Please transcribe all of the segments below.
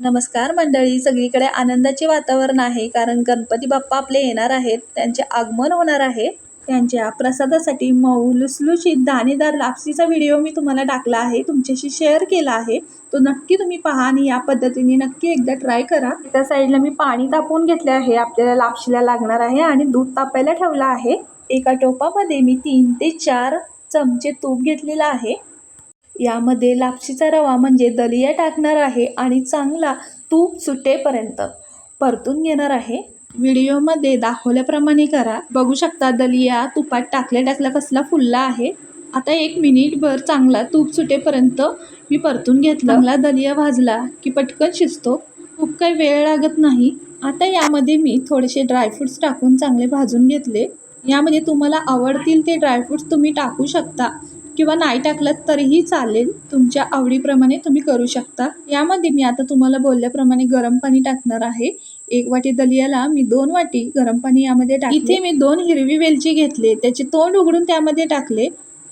नमस्कार मंडळी सगळीकडे आनंदाचे वातावरण आहे कारण गणपती बाप्पा आपले येणार आहेत त्यांचे आगमन होणार आहे. त्यांच्या प्रसादासाठी मऊ लुसलुशीत दाणेदार लापसीचा व्हिडिओ मी तुम्हाला टाकला आहे तुमच्याशी शेअर केला आहे. तो नक्की तुम्ही पहा आणि या पद्धतीने नक्की एकदा ट्राय करा. त्या साईडला मी पाणी तापवून घेतले आहे आपल्याला लापशीला लागणार आहे आणि दूध तापायला ठेवलं आहे. एका टोपामध्ये मी तीन ते चार चमचे तूप घेतलेलं आहे. यामध्ये लापशीचा रवा म्हणजे दलिया टाकणार आहे आणि चांगला तूप सुटेपर्यंत. परतून घेणार आहे. व्हिडिओमध्ये दाखवल्याप्रमाणे करा. बघू शकता दलिया तुपात टाकल्या टाकल्या कसला फुलला आहे. आता एक मिनिटभर चांगला तूप सुटेपर्यंत मी परतून घेतला. चांगला दलिया भाजला की पटकन शिजतो. खूप काही वेळ लागत नाही. आता यामध्ये मी थोडेसे ड्रायफ्रुट्स टाकून चांगले भाजून घेतले. यामध्ये तुम्हाला आवडतील ते ड्रायफ्रुट्स तुम्ही टाकू शकता. किंवा नाही टाकलं तरीही चालेल. तुमच्या आवडीप्रमाणे तुम्ही करू शकता. यामध्ये मी आता तुम्हाला बोलल्याप्रमाणे गरम पाणी टाकणार आहे. एक वाटी दलियाला मी दोन वाटी गरम पाणी यामध्ये टाक इथे मी दोन हिरवी वेलची घेतले. त्याचे तोंड उघडून त्यामध्ये टाकले.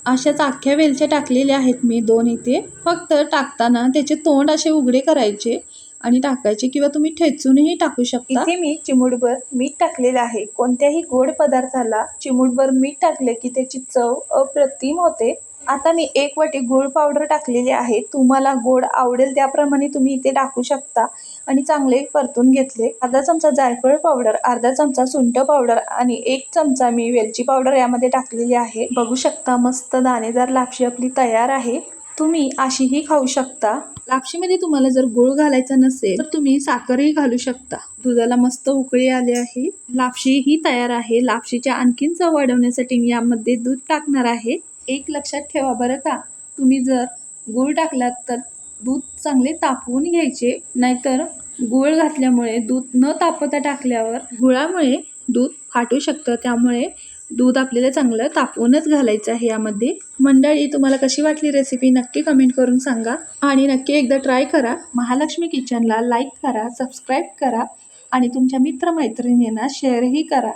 अशाच अख्ख्या वेलच्या टाकलेल्या आहेत मी दोन इथे. फक्त टाकताना त्याचे तोंड असे उघडे करायचे आणि टाकायचे किंवा तुम्ही ठेचूनही टाकू शकता. इथे मी चिमूटभर मीठ टाकलेलं आहे. कोणत्याही गोड पदार्थाला चिमूटभर मीठ टाकले की त्याची चव अप्रतिम होते. आता मी एक वाटी गोड पावडर टाकलेली आहे. तुम्हाला गोड आवडेल त्याप्रमाणे तुम्ही इथे टाकू शकता. आणि चांगले परतून घेतले. अर्धा चमचा जायफळ पावडर अर्धा चमचा सुंठ पावडर आणि एक चमचा मी वेलची पावडर यामध्ये टाकलेली आहे. बघू शकता मस्त दाणेदार लापशी आपली तयार आहे. तुम्ही अशीही खाऊ शकता. लापशीमध्ये तुम्हाला जर गुळ घालायचा नसेल तर तुम्ही साखरही घालू शकता. दुधाला मस्त उकळी आली आहे. लापशी ही तयार आहे. लापशीच्या आणखीन चव वाढवण्यासाठी मी यामध्ये दूध टाकणार आहे. एक लक्षात ठेवा बरं का. तुम्ही जर गूळ टाकलात तर दूध चांगले तापवून घ्यायचे नाहीतर गूळ घातल्यामुळे दूध न तापवता टाकल्यावर गुळामुळे दूध फाटू शकतं. त्यामुळे दूध आपल्याला चांगलं तापवूनच घालायचं आहे यामध्ये. मंडळी तुम्हाला कशी वाटली रेसिपी नक्की कमेंट करून सांगा. आणि नक्की एकदा ट्राय करा. महालक्ष्मी किचनला लाईक करा सबस्क्राईब करा. आणि तुमच्या मित्रमैत्रिणींना शेअरही करा.